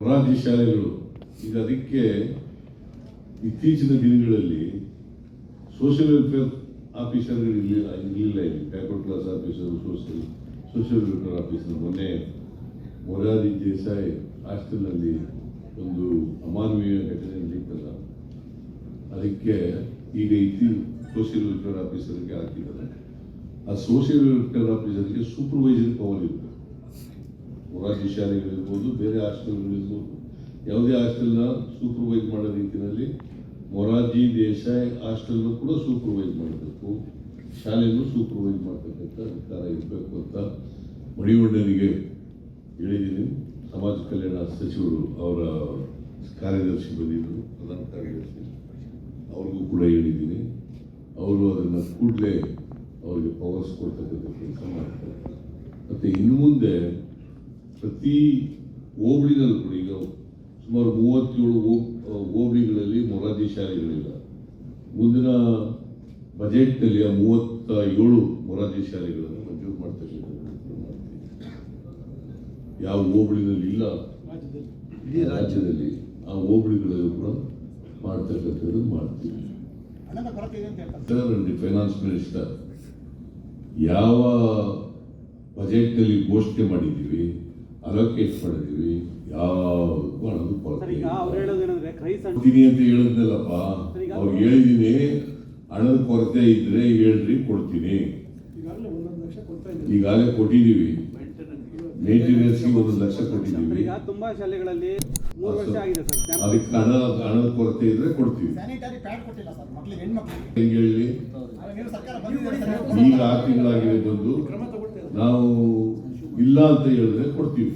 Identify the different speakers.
Speaker 1: ಮೊರಾರ್ಜಿ ಶಾಲೆಗಳು ಈಗ ಅದಕ್ಕೆ ಇತ್ತೀಚಿನ ದಿನಗಳಲ್ಲಿ ಸೋಷಿಯಲ್ ವೆಲ್ಫೇರ್ ಆಫೀಸರ್ಗಳು ಇರಲಿಲ್ಲ ಇರಲಿಲ್ಲ ಇಲ್ಲಿ. Backward class officer social social welfare officer ಮೊನ್ನೆ ಮೊರಾರ್ಜಿ ದೇಸಾಯಿ ಹಾಸ್ಟೆಲ್ನಲ್ಲಿ ಒಂದು ಅಮಾನವೀಯ ಘಟನೆ ನಡೀತಲ್ಲ. ಅದಕ್ಕೆ ಈಗ ಇತ್ತೀ ಸೋಷಿಯಲ್ ವೆಲ್ಫೇರ್ ಆಫೀಸರ್ಗೆ ಹಾಕಿದ್ದಾರೆ. ಆ ಸೋಷಿಯಲ್ ವೆಲ್ಫೇರ್ ಆಫೀಸರ್ಗೆ ಸೂಪರ್ವೈಸರ್ ಪವರ್ ಇರುತ್ತೆ ಮೊರಾರ್ಜಿ ಶಾಲೆಗಳಿರ್ಬೋದು ಬೇರೆ ಹಾಸ್ಟೆಲ್ಗಳಿರ್ಬೋದು ಯಾವುದೇ ಹಾಸ್ಟೆಲ್ನ ಸೂಪರ್ವೈಸ್ ಮಾಡೋ ರೀತಿಯಲ್ಲಿ ಮೊರಾರ್ಜಿ ದೇಸಾಯಿ ಹಾಸ್ಟೆಲ್ನು ಕೂಡ ಸೂಪರ್ವೈಸ್ ಮಾಡಬೇಕು. ಶಾಲೆಯನ್ನು ಸೂಪರ್ವೈಸ್ ಮಾಡ್ತಕ್ಕಂಥ ಅಧಿಕಾರ ಇರಬೇಕು ಅಂತ ಮಣಿವಣ್ಣನಿಗೆ ಹೇಳಿದ್ದೀನಿ. ಸಮಾಜ ಕಲ್ಯಾಣ ಸಚಿವರು ಅವರ ಕಾರ್ಯದರ್ಶಿ ಬಂದಿದ್ದರು ಪ್ರಧಾನ ಕಾರ್ಯದರ್ಶಿ ಅವ್ರಿಗೂ ಕೂಡ ಹೇಳಿದ್ದೀನಿ. ಅವರು ಅದನ್ನು ಕೂಡಲೇ ಅವರಿಗೆ ಪವರ್ಸ್ ಕೊಡ್ತಕ್ಕಂಥ ಕೆಲಸ ಮಾಡ್ತಾರೆ. ಮತ್ತು ಇನ್ನು ಮುಂದೆ ಪ್ರತಿ ಹೋಬಳಿನಲ್ಲೂ ಕೂಡ ಈಗ ಸುಮಾರು ಮೂವತ್ತೇಳು ಹೋಬ್- ಹೋಬಳಿಗಳಲ್ಲಿ ಮೊರಾರ್ಜಿ ಶಾಲೆಗಳಿಲ್ಲ ಮುಂದಿನ ಬಜೆಟ್ನಲ್ಲಿ ಆ ಮೂವತ್ತ ಏಳು ಮೊರಾರ್ಜಿ ಶಾಲೆಗಳನ್ನು ಮಂಜೂರು ಮಾಡ್ತಕ್ಕಂಥ ಯಾವ ಹೋಬಳಿನಲ್ಲಿ ಇಲ್ಲ
Speaker 2: ಇಡೀ
Speaker 1: ರಾಜ್ಯದಲ್ಲಿ ಆ ಹೋಬಳಿಗಳಲ್ಲೂ ಕೂಡ ಮಾಡ್ತಕ್ಕಂಥದ್ದು ಮಾಡ್ತೀವಿ. ಫೈನಾನ್ಸ್ ಮಿನಿಸ್ಟರ್ ಯಾವ ಬಜೆಟ್ನಲ್ಲಿ ಘೋಷಣೆ ಮಾಡಿದ್ದೀವಿ? ಅಲೋಕೇಟ್ ಮಾಡಿದ್ದೀವಿ ಯಾವ್ದು ಹಣದ
Speaker 3: ಸರ್
Speaker 1: ಕೊರತೆ
Speaker 3: ಈಗ ಅವ್ರು
Speaker 1: ಇಲ್ಲ.
Speaker 3: ಹೇಳೋದು ಏನಂದ್ರೆ ಕ್ರೈಸ್
Speaker 1: ಕೊಡ್ತೀನಿ ಅಂತ ಹೇಳಿದ್ನಲ್ಲಪ್ಪ. ಅವ್ರು ಹೇಳಿದೀನಿ ಹಣದ ಕೊರತೆ ಇದ್ರೆ ಹೇಳ್ರಿ ಕೊಡ್ತೀನಿ.
Speaker 2: ಈಗಾಗಲೇ
Speaker 1: ಕೊಟ್ಟಿದ್ದೀವಿ ಮೇಂಟೆನೆನ್ಸ್ಗೆ ಒಂದು ಲಕ್ಷ ಕೊಟ್ಟಿದ್ದೀವಿ
Speaker 3: ತುಂಬಾ ಶಾಲೆಗಳಲ್ಲಿ ಮೂರು ವರ್ಷ ಆಗಿದೆ ಸರ್
Speaker 1: ಅದಕ್ಕೆ ಹಣ ಹಣದ ಕೊರತೆ ಇದ್ರೆ ಕೊಡ್ತೀವಿ. ಹೆಂಗೆ ಹೇಳಿ. ಈಗ ಆರು ತಿಂಗಳಾಗಿದೆ ಬಂದು. ನಾವು ಇಲ್ಲ ಅಂತ ಹೇಳಿದ್ರೆ ಕೊಡ್ತೀವಿ.